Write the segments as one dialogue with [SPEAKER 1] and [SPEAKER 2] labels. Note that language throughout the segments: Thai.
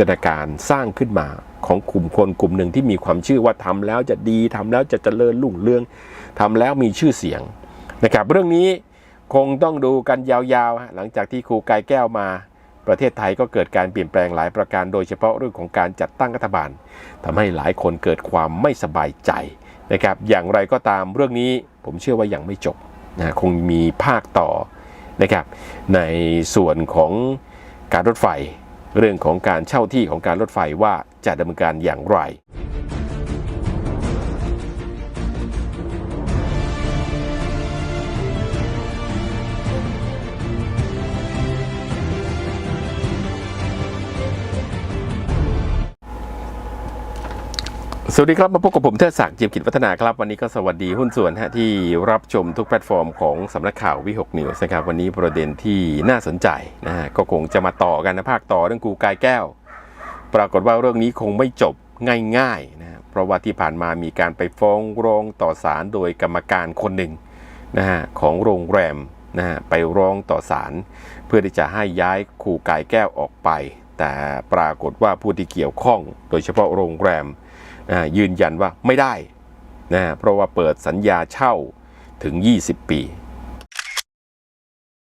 [SPEAKER 1] ตนาการสร้างขึ้นมาของกลุ่มคนกลุ่มหนึ่งที่มีความเชื่อว่าทำแล้วจะดีทำแล้วจะเจริญรุ่งเรืองทำแล้วมีชื่อเสียงนะครับเรื่องนี้คงต้องดูกันยาวๆ หลังจากที่ครูกายแก้วมา ประเทศไทยก็เกิดการเปลี่ยนแปลงหลายประการ โดยเฉพาะเรื่องของการจัดตั้งรัฐบาลทำให้หลายคนเกิดความไม่สบายใจนะครับอย่างไรก็ตามเรื่องนี้ผมเชื่อว่ายังไม่จบนะคงมีภาคต่อนะครับในส่วนของการรถไฟ เรื่องของการเช่าที่ของการรถไฟว่าจะดำเนินการอย่างไร วัสดีครับ มาพบกับผมเทศศักดิ์เจียมกิจวัฒนาครับ วันนี้ก็สวัสดีหุ้นส่วนฮะที่รับชมทุกแพลตฟอร์มของสำนักข่าววิหกนิวส์นะครับวันนี้ประเด็นที่น่าสนใจนะฮะก็คงจะมาต่อกันนะภาคต่อเรื่องกูกายแก้ว ปรากฏว่าเรื่องนี้คงไม่จบง่ายๆนะฮะเพราะว่าที่ผ่านมามีการไปฟ้องร้องต่อศาลโดยกรรมการคนหนึ่งนะฮะของโรงแรมนะฮะไปร้องต่อศาลเพื่อที่จะให้ย้ายครูกายแก้วออกไป แต่ปรากฏว่าผู้ที่เกี่ยวข้อง โดยเฉพาะโรงแรม ยืนยันว่าไม่ได้นะฮะเพราะว่าเปิดสัญญาเช่าถึง 20 ปี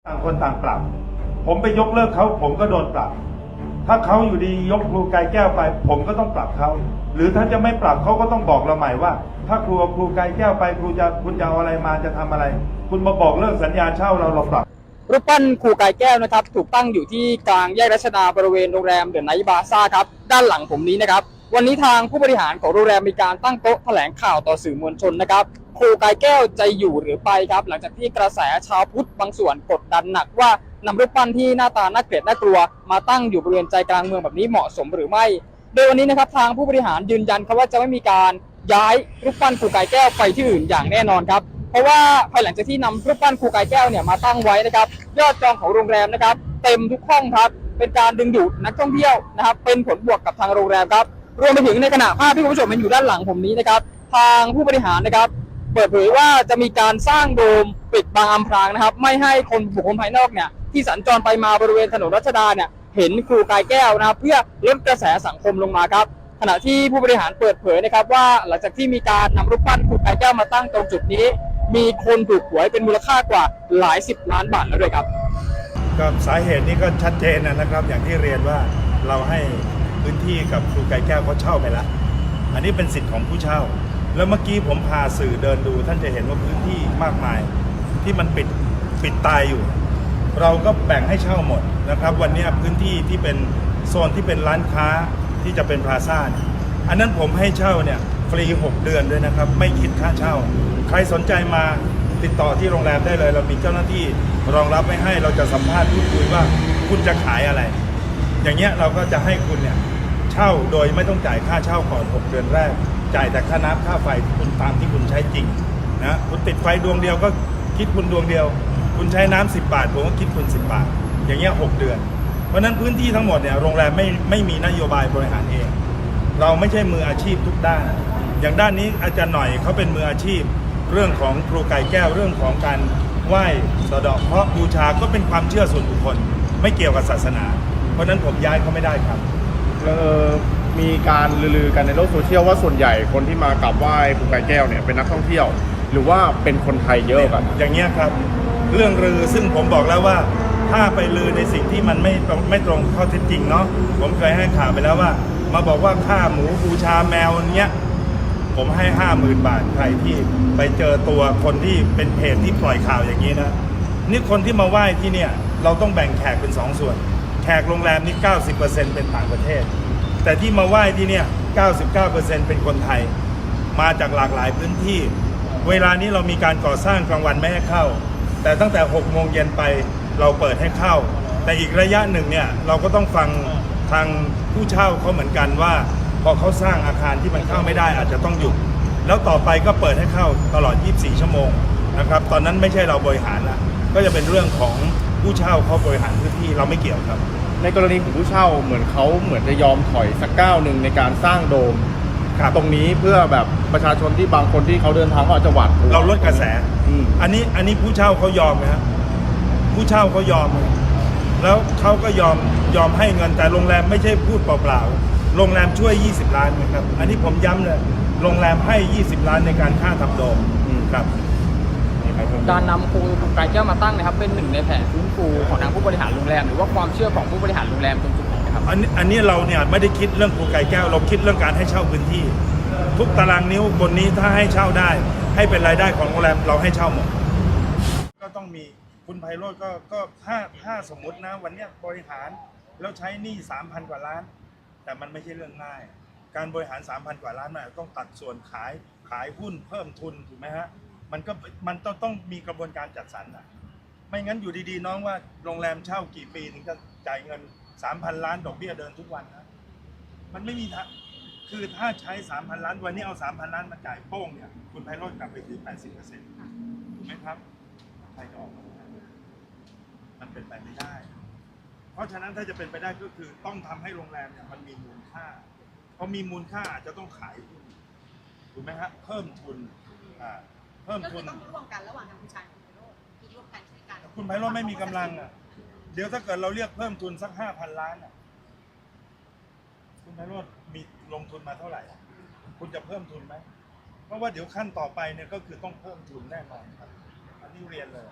[SPEAKER 2] ต่างคนต่างปรับ ผมไปยกเลิกเขาผมก็โดนปรับ ถ้าเขาอยู่ดียกครูกายแก้วไป ผมก็ต้องปรับเขาหรือถ้าจะไม่ปรับเขาก็ต้องบอกเราใหม่ว่า ถ้าครูเอาครูกายแก้วไปครูจะคุณจะเอาอะไรมาจะทำอะไร คุณมาบอกเลิกสัญญาเช่าเราเราปรับ
[SPEAKER 3] รูปปั้นครูกายแก้วนะครับ ถูกตั้งอยู่ที่กลางแยกรัชดาบริเวณโรงแรมเดอะไนท์บาซ่าครับ ด้านหลังผมนี้นะครับ วันนี้ทางผู้บริหารของโรงแรมมีการตั้งโต๊ะแถลงข่าวต่อสื่อมวลชนนะครับครูกายแก้วจะอยู่หรือไปครับ หลังจากที่กระแสชาวพุทธบางส่วนกดดันหนักว่านำรูปปั้นที่หน้าตาน่าเกลียดน่ากลัว มาตั้งอยู่บริเวณใจกลางเมืองแบบนี้เหมาะสมหรือไม่ โดยวันนี้นะครับทางผู้บริหารยืนยันครับว่าจะไม่มีการย้ายรูปปั้นครูกายแก้วไปที่อื่นอย่างแน่นอนครับ เพราะว่าภายหลังจากที่นำรูปปั้นครูกายแก้วเนี่ยมาตั้งไว้นะครับ ยอดจองของโรงแรมนะครับ เต็มทุกห้องครับ เป็นการดึงดูดนักท่องเที่ยวนะครับ เป็นผลบวกกับทางโรงแรมครับ รวมไปถึงในขณะภาพที่คุณผู้ชมเห็นอยู่ด้านหลังผมนี้นะครับ ทางผู้บริหารนะครับ เปิดเผยว่าจะมีการสร้างโดมปิดบังอำพรางนะครับ ไม่ให้คนบุคคลภายนอกเนี่ยที่สัญจรไปมาบริเวณถนนรัชดาเนี่ยเห็นครูกายแก้วนะครับ เพื่อลดกระแสสังคมลงมาครับ ขณะที่ผู้บริหารเปิดเผยนะครับ ว่าหลังจากที่มีการนำรูปปั้นครูกายแก้วมาตั้งตรงจุดนี้ มีคนถูกหวยเป็นมูลค่ากว่าหลายสิบล้านบาทแล้วด้วยครับ
[SPEAKER 2] ก็สาเหตุนี้ก็ชัดเจนนะครับ อย่างที่เรียนว่าเราให้ พื้นที่กับครูไก่แก้วเขาเช่าไปแล้วอันนี้เป็นสิทธิ์ของผู้เช่า แล้วเมื่อกี้ผมพาสื่อเดินดู ท่านจะเห็นว่าพื้นที่มากมาย ที่มันปิดปิดตายอยู่ เราก็แบ่งให้เช่าหมดนะครับ วันนี้พื้นที่ที่เป็นโซนที่เป็นร้านค้าที่จะเป็นพลาซ่านอันนั้นผมให้เช่าเนี่ยฟรี 6 เดือนด้วยนะครับ ไม่คิดค่าเช่า ใครสนใจมาติดต่อที่โรงแรมได้เลย เรามีเจ้าหน้าที่รองรับไว้ให้เราจะสัมภาษณ์พูดคุยว่าคุณจะขายอะไร อย่างเงี้ยเราก็จะให้คุณเนี่ย เช่าโดยไม่ต้องจ่ายค่าเช่าก่อน 6 เดือนแรก จ่ายแต่ค่าน้ำค่าไฟคุณตามที่คุณใช้จริงนะคุณติดไฟดวงเดียวก็คิดคุณดวงเดียว คุณใช้น้ำ10 บาทผมก็คิดคุณ 10 บาท อย่างเงี้ย6เดือน เพราะนั้นพื้นที่ทั้งหมดเนี่ยโรงแรมไม่ไม่มีนโยบายบริหารเอง เราไม่ใช่มืออาชีพทุกด้าน อย่างด้านนี้อาจารย์หน่อยเขาเป็นมืออาชีพ เรื่องของครูไก่แก้วเรื่องของการไหว้สะดาะเพราะบูชาก็เป็นความเชื่อส่วนบุคคล ไม่เกี่ยวกับศาสนา เพราะนั้นผมย้ายเขาไม่ได้ครับ
[SPEAKER 4] เออมีการลือๆกันในโลกโซเชียลว่าส่วนใหญ่คนที่มากราบไหว้ครูกายแก้วเนี่ยเป็นนักท่องเที่ยว หรือว่าเป็นคนไทยเยอะกัน
[SPEAKER 2] อย่างเงี้ยครับ เรื่องลือซึ่งผมบอกแล้วว่า ถ้าไปลือในสิ่งที่มันไม่ตรงไม่ตรงข้อเท็จจริงเนาะผมเคยให้ข่าวไปแล้วว่า มาบอกว่าค่าหมูบูชาแมวเนี้ยผมให้ห้าหมื่นบาทใครที่ไปเจอตัวคนที่เป็นเพจที่ปล่อยข่าวอย่างนี้นะนี่คนที่มาไหว้ที่เนี่ยเราต้องแบ่งแขกเป็นสองส่วน แขกโรงแรมนี่ 90%เป็นต่างประเทศ แต่ที่มาไหว้ที่เนี่ย 99%เป็นคนไทย มาจากหลากหลายพื้นที่ เวลานี้เรามีการก่อสร้างกลางวันไม่ให้เข้า แต่ตั้งแต่ 6 โมงเย็นไปเราเปิดให้เข้า แต่อีกระยะหนึ่งเนี่ยเราก็ต้องฟังทางผู้เช่าเขาเหมือนกันว่า พอเขาสร้างอาคารที่มันเข้าไม่ได้อาจจะต้องหยุด แล้วต่อไปก็เปิดให้เข้าตลอด 24 ชั่วโมงนะครับ ตอนนั้นไม่ใช่เราบริหารละก็จะเป็นเรื่องของผู้เช่าเขาบริหารพื้นที่เราไม่เกี่ยวครับ
[SPEAKER 4] ในกรณีของผู้เช่าเหมือนเขาเหมือนจะยอมถอยสักก้าวหนึ่งในการสร้างโดม
[SPEAKER 2] ครับ
[SPEAKER 4] ตรงนี้เพื่อแบบประชาชนที่บางคนที่เขาเดินทางก็อาจจะหวาดกว
[SPEAKER 2] เราลดกระแส
[SPEAKER 4] อืม
[SPEAKER 2] อันนี้อันนี้ผู้เช่าเขายอมไหมครับผู้เช่าเขายอมไหมแล้วเขาก็ยอมยอมให้เงินแต่โรงแรมไม่ใช่พูดเปล่าๆ โรงแรมช่วย 20 ล้านนะครับ อันนี้ผมย้ำเลย โรงแรมให้ 20 ล้านในการค่าทำโดมครับ
[SPEAKER 3] การนำครูกายแก้วมาตั้งนะครับ เป็นหนึ่งในแผนฟื้นฟูของทางผู้บริหารโรงแรม หรือว่าความเชื่อของผู้บริหารโรงแรมตรงจุดไหนนะครับ
[SPEAKER 2] อันนี้อันนี้เราเนี่ยไม่ได้คิดเรื่องครูไก่แก้ว เราคิดเรื่องการให้เช่าพื้นที่ ทุกตารางนิ้วบนนี้ถ้าให้เช่าได้ ให้เป็นรายได้ของโรงแรมเราให้เช่าหมดก็ต้องมีคุณไพโรจน์ก็ก็ถ้าถ้าสมมตินะวันเนี้ยบริหารแล้วใช้หนี้สามพันกว่าล้าน แต่มันไม่ใช่เรื่องง่าย การบริหารสามพันกว่าล้านมันต้องตัดส่วนขายขายหุ้นเพิ่มทุนถูกไหมฮะ มันก็มันต้องต้องมีกระบวนการจัดสรรอะไม่งั้นอยู่ดีๆ น้องว่าโรงแรมเช่ากี่ปีถึงจะจ่ายเงินสามพันล้านดอกเบี้ยเดินทุกวันนะมันไม่มีทางคือถ้าใช้สามพันล้าน วันนี้เอาสามพันล้านมาจ่ายโป้งเนี่ย คุณไพโรจน์กลับไปถือแปดสิบเปอร์เซ็นต์ถูกไหมครับใครจะออกมาได้มันเป็นไปไม่ได้ เพราะฉะนั้นถ้าจะเป็นไปได้ก็คือต้องทำให้โรงแรมเนี่ยมันมีมูลค่าพอมีมูลค่าอาจจะต้องขายหุ้นถูกไหมฮะเพิ่มทุนอ่า เพิ่ม
[SPEAKER 5] ก็
[SPEAKER 2] ทุ
[SPEAKER 5] คือน ต้องร่วมกันระหว่างทางคุณชายกับคุณไพโรจน์คือร่วมกันช่วยกัน
[SPEAKER 2] คุณไพโรจน์ไม่มีกำลังอะ เดี๋ยวถ้าเกิดเราเรียกเพิ่มทุนสักห้าพันล้านอะ คุณไพโรจน์มีลงทุนมาเท่าไหร่อะคุณจะเพิ่มทุนไหม เพราะว่าเดี๋ยวขั้นต่อไปเนี่ยก็คือต้องเพิ่มทุนแน่นอนครับ อันนี้เรียนเลย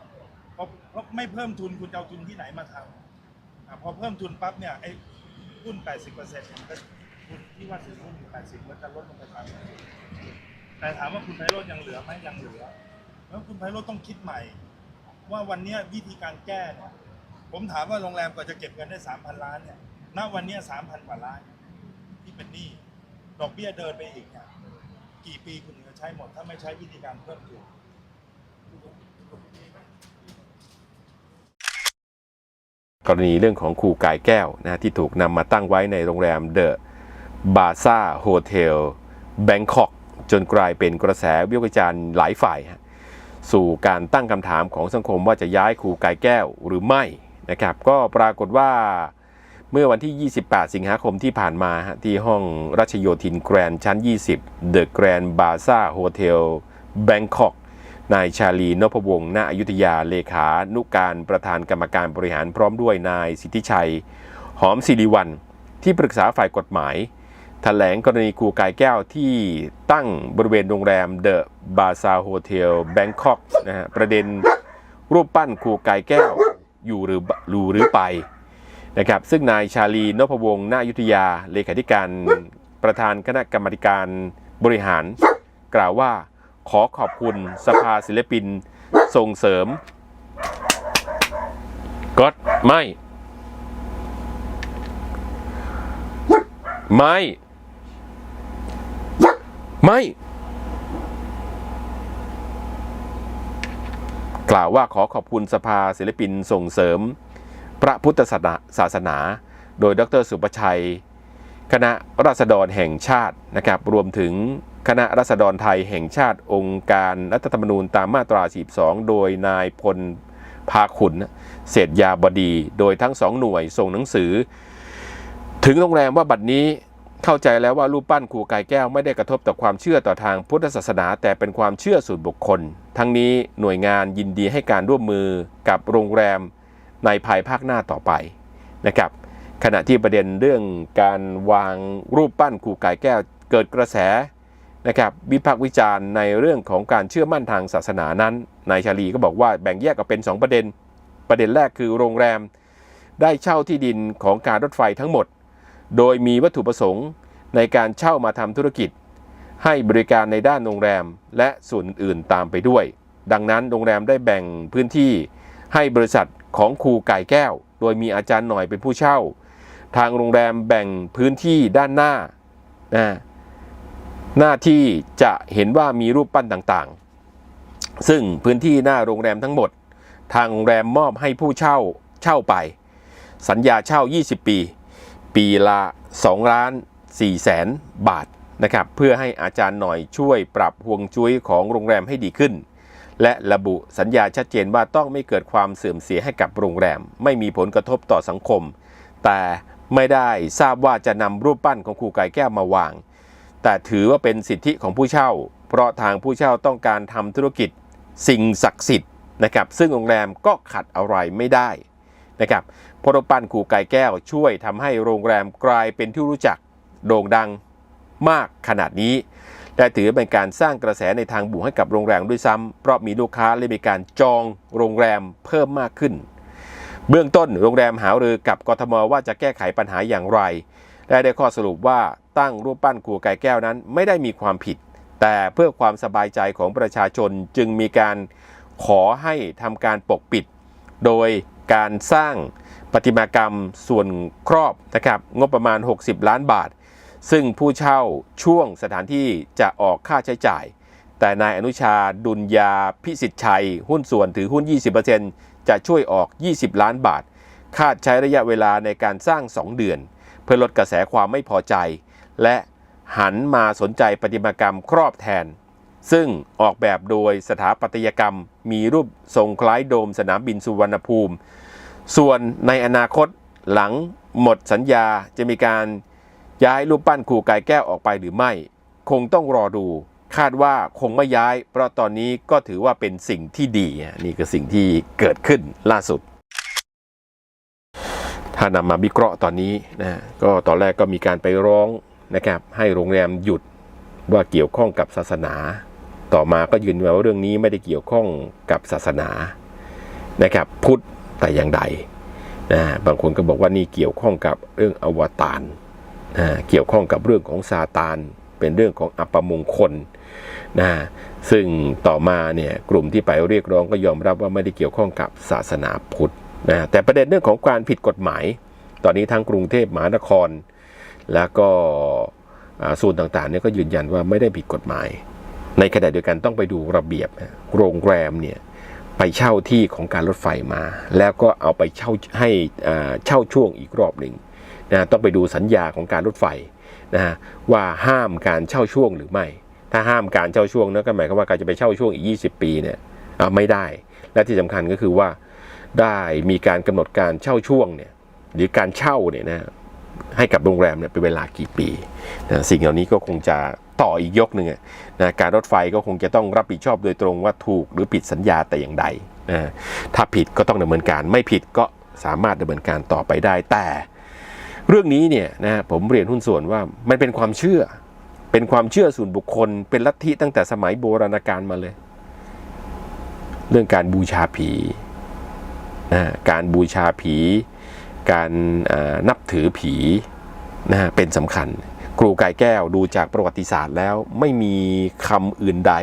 [SPEAKER 2] เพราะเพราะไม่เพิ่มทุนคุณจะเอาทุนที่ไหนมาทำอะพอเพิ่มทุนปั๊บเนี่ยไอ้หุ้น 80เปอร์เซ็นต์มันก็ทุนที่ว่าถือหุ้นอยู่80มันจะลดลงไปทาง แต่ถามว่าคุณไพโรจน์ยังเหลือไหมยังเหลือ แล้วคุณไพโรจน์ต้องคิดใหม่ ว่าวันเนี้ยวิธีการแก้เนี่ยผมถามว่าโรงแรมกว่าจะเก็บเงินได้สามพันล้านเนี่ยณวันเนี้สามพันกว่าล้าน ที่เป็นหนี้ดอกเบี้ยเดินไปอีกเนี่ยกี่ปีคุณถึงจะใช้หมด ถ้าไม่ใช้วิธีการเพิ่มทุน
[SPEAKER 1] กรณีเรื่องของครูกายแก้วนะฮะที่ถูกนำมาตั้งไว้ในโรงแรมเดอะบาซ่าโฮเทลแบงคอก จนกลายเป็นกระแสวิพากษ์วิจารณ์หลายฝ่าย สู่การตั้งคำถามของสังคมว่าจะย้ายครูกายแก้วหรือไม่นะครับก็ปรากฏว่าเมื่อวันที่ 28 สิงหาคมที่ผ่านมาที่ห้องรัชโยธินแกรนด์ชั้น 20 The Grand Baza Hotel Bangkok นายชาลีนพวงศ์ณอยุธยาเลขานุการประธานกรรมการบริหารพร้อมด้วยนายสิทธิชัย หอมศิริวัลที่ปรึกษาฝ่ายกฎหมาย แถลงกรณีครูกายแก้วที่ตั้งบริเวณโรงแรมเดอะบาซาโฮเทลแบงคอกนะฮะประเด็นรูปปั้นครูกายแก้วอยู่หรือรูหรือไปนะครับซึ่งนายชาลีนพวงศ์ณอยุทธยาเลขาธิการประธานคณะกรรมการบริหาร กล่าวว่าขอขอบคุณสภาศิลปินส่งเสริมก็ไม่ ไม่ ไม่ กล่าวว่าขอขอบคุณสภาศิลปินส่งเสริม พระพุทธศาสนาาสนา โดยดรสุประชัย คณะราษฎรแห่งชาตินะครับ รวมถึงคณะราษฎรไทยแห่งชาติองค์การรัฐธรรมนูญตามมาตรา 42 โดยนายพลพาขุน เศษยาบดี โดยทั้งสองหน่วยส่งหนังสือ ถึงโรงแรมว่าบัดนี้ เข้าใจแล้วว่ารูปปั้นครูกายแก้วไม่ได้กระทบต่อความเชื่อต่อทางพุทธศาสนา แต่เป็นความเชื่อส่วนบุคคล ทั้งนี้หน่วยงานยินดีให้การร่วมมือกับโรงแรมในภายภาคหน้าต่อไปนะครับ ขณะที่ประเด็นเรื่องการวางรูปปั้นครูกายแก้วเกิดกระแสนะครับวิพากษ์วิจารณ์ในเรื่องของการเชื่อมั่นทางศาสนานั้นนายชาลีก็บอกว่าแบ่งแยกออกเป็น 2 ประเด็น ประเด็นแรกคือโรงแรมได้เช่าที่ดินของการรถไฟทั้งหมด โดยมีวัตถุประสงค์ในการเช่ามาทำธุรกิจ ให้บริการในด้านโรงแรมและส่วนอื่นตามไปด้วย ดังนั้นโรงแรมได้แบ่งพื้นที่ให้บริษัทของครูไก่แก้ว โดยมีอาจารย์หน่อยเป็นผู้เช่า ทางโรงแรมแบ่งพื้นที่ด้านหน้านะหน้าที่จะเห็นว่ามีรูปปั้นต่างๆ ซึ่งพื้นที่หน้าโรงแรมทั้งหมด ทางโรงแรมมอบให้ผู้เช่าเช่าไป สัญญาเช่า 20 ปี ปีละ2ล้าน4แสนบาทนะครับเพื่อให้อาจารย์หน่อยช่วยปรับห่วงจุ้ยของโรงแรมให้ดีขึ้น และระบุสัญญาชัดเจนว่าต้องไม่เกิดความเสื่อมเสียให้กับโรงแรม ไม่มีผลกระทบต่อสังคม แต่ไม่ได้ทราบว่าจะนำรูปปั้นของครูไก่แก้วมาวาง แต่ถือว่าเป็นสิทธิของผู้เช่า เพราะทางผู้เช่าต้องการทำธุรกิจสิ่งศักดิ์สิทธิ์นะครับซึ่งโรงแรมก็ขัดอะไรไม่ได้นะครับ พราะรูปปั้นครูกายแก้วช่วยทำให้โรงแรมกลายเป็นที่รู้จักโด่งดังมากขนาดนี้ และถือเป็นการสร้างกระแสในทางบวกให้กับโรงแรมด้วยซ้ำเพราะมีลูกค้าและมีการจองโรงแรมเพิ่มมากขึ้น เบื้องต้นโรงแรมหารือกับกทมว่าจะแก้ไขปัญหาอย่างไร และได้ข้อสรุปว่าตั้งรูปปั้นครูกายแก้วนั้นไม่ได้มีความผิด แต่เพื่อความสบายใจของประชาชนจึงมีการขอให้ทำการปกปิด โดยการสร้าง ประติมากรรมส่วนครอบนะครับงบประมาณ 60 ล้านบาท ซึ่งผู้เช่าช่วงสถานที่จะออกค่าใช้จ่าย แต่นายอนุชาดุลยาพิสิทธิ์ชัย หุ้นส่วนถือหุ้น 20%จะช่วยออก 20 ล้านบาท คาดใช้ระยะเวลาในการสร้าง 2 เดือน เพื่อลดกระแสความไม่พอใจ และหันมาสนใจประติมากรรมครอบแทน ซึ่งออกแบบโดยสถาปัตยกรรมมีรูปทรงคล้ายโดมสนามบินสุวรรณภูมิ ส่วนในอนาคตหลังหมดสัญญาจะมีการย้ายรูปปั้นครูกายแก้วออกไปหรือไม่ คงต้องรอดู คาดว่าคงไม่ย้าย เพราะตอนนี้ก็ถือว่าเป็นสิ่งที่ดี นี่คือสิ่งที่เกิดขึ้นล่าสุด ถ้านำมาวิเคราะห์ตอนนี้นะก็ตอนแรกก็มีการไปร้องนะครับ ให้โรงแรมหยุดว่าเกี่ยวข้องกับศาสนา ต่อมาก็ยืนยันว่าเรื่องนี้ไม่ได้เกี่ยวข้องกับศาสนานะครับพุทธ แต่อย่างใดนะบางคนก็บอกว่านี่เกี่ยวข้องกับเรื่องอวตารนะเกี่ยวข้องกับเรื่องของซาตานเป็นเรื่องของอัปมงคลนะซึ่งต่อมาเนี่ยกลุ่มที่ไปเรียกร้องก็ยอมรับว่าไม่ได้เกี่ยวข้องกับศาสนาพุทธนะแต่ประเด็นเรื่องของการผิดกฎหมาย ตอนนี้ทั้งกรุงเทพมหานคร แล้วก็ส่วนต่างๆเนี่ยก็ยืนยันว่าไม่ได้ผิดกฎหมาย ในขณะเดียวกันต้องไปดูระเบียบโรงแรมเนี่ย ไปเช่าที่ของการรถไฟมา แล้วก็เอาไปเช่าให้เช่าช่วงอีกรอบหนึ่งนะต้องไปดูสัญญาของการรถไฟนะฮะว่าห้ามการเช่าช่วงหรือไม่ ถ้าห้ามการเช่าช่วงนั่นก็หมายความว่าการจะไปเช่าช่วงอีก 20 ปีเนี่ยอ่าไม่ได้ และที่สำคัญก็คือว่าได้มีการกำหนดการเช่าช่วงเนี่ยหรือการเช่าเนี่ยนะให้กับโรงแรมเนี่ยเป็นเวลากี่ปีนะสิ่งเหล่านี้ก็คงจะ ต่ออีกยกหนึ่งนะการรถไฟก็คงจะต้องรับผิดชอบโดยตรงว่าถูกหรือผิดสัญญาแต่อย่างใดนะถ้าผิดก็ต้องดำเนินการไม่ผิดก็สามารถดำเนินการต่อไปได้แต่ เรื่องนี้เนี่ยนะผมเรียนหุ้นส่วนว่ามันเป็นความเชื่อ เป็นความเชื่อส่วนบุคคล เป็นลัทธิตั้งแต่สมัยโบราณกาลมาเลย เรื่องการบูชาผีนะการบูชาผี การนับถือผีนะฮะเป็นสำคัญ ครูกายแก้วดูจากประวัติศาสตร์แล้วไม่มีคำอื่นใด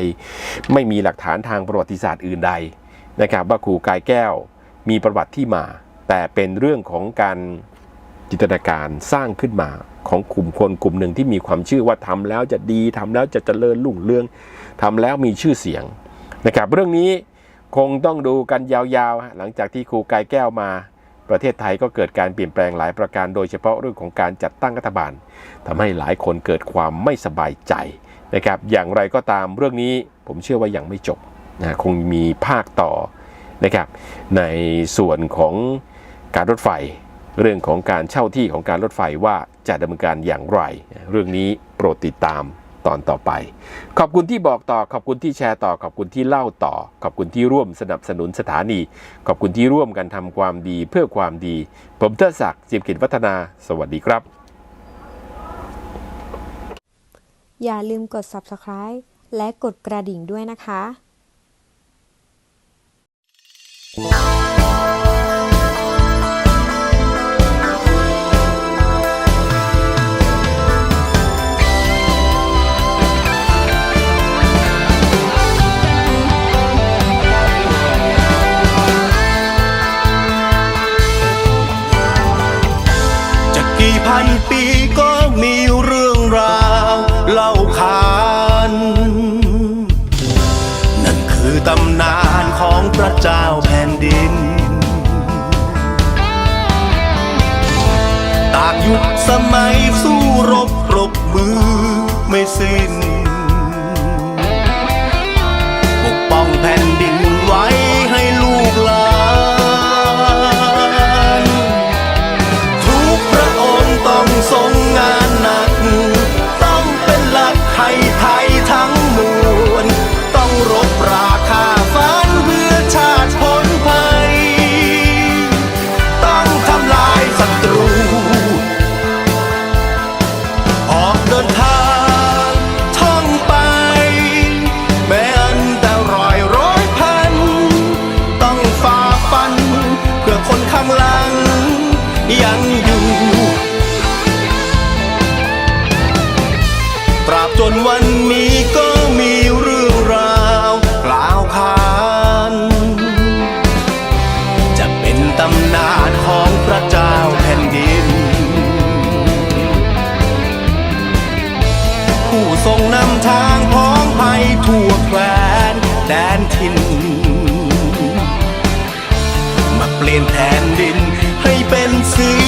[SPEAKER 1] ไม่มีหลักฐานทางประวัติศาสตร์อื่นใดนะครับว่าครูกายแก้วมีประวัติที่มา แต่เป็นเรื่องของการจินตนาการสร้างขึ้นมาของกลุ่มคนกลุ่มหนึ่งที่มีความเชื่อว่าทำแล้วจะดีทำแล้วจะเจริญรุ่งเรืองทำแล้วมีชื่อเสียงนะครับเรื่องนี้คงต้องดูกันยาวๆ หลังจากที่ครูกายแก้วมา ประเทศไทยก็เกิดการเปลี่ยนแปลงหลายประการ โดยเฉพาะเรื่องของการจัดตั้งรัฐบาลทำให้หลายคนเกิดความไม่สบายใจนะครับ อย่างไรก็ตามเรื่องนี้ผมเชื่อว่ายังไม่จบนะคงมีภาคต่อนะครับ ในส่วนของการรถไฟ เรื่องของการเช่าที่ของการรถไฟว่าจะดำเนินการอย่างไร เรื่องนี้โปรดติดตาม ตอนต่อไป ขอบคุณที่บอกต่อ ขอบคุณที่แชร์ต่อ ขอบคุณที่เล่าต่อ ขอบคุณที่ร่วมสนับสนุนสถานี ขอบคุณที่ร่วมกันทำความดีเพื่อความดี ผมเทดศักดิ์จิมกิจวัฒนา สวัสดีครับ
[SPEAKER 6] อย่าลืมกด subscribe และกดกระดิ่งด้วยนะคะ
[SPEAKER 7] พันปีก็มีเรื่องราวเล่าขานนั่นคือตำนานของพระเจ้าแผ่นดิน ตากยุคสมัยสู้รบปรบมือไม่สิ้น นถิ่น มาเปลี่ยนแทนดินให้เป็นสี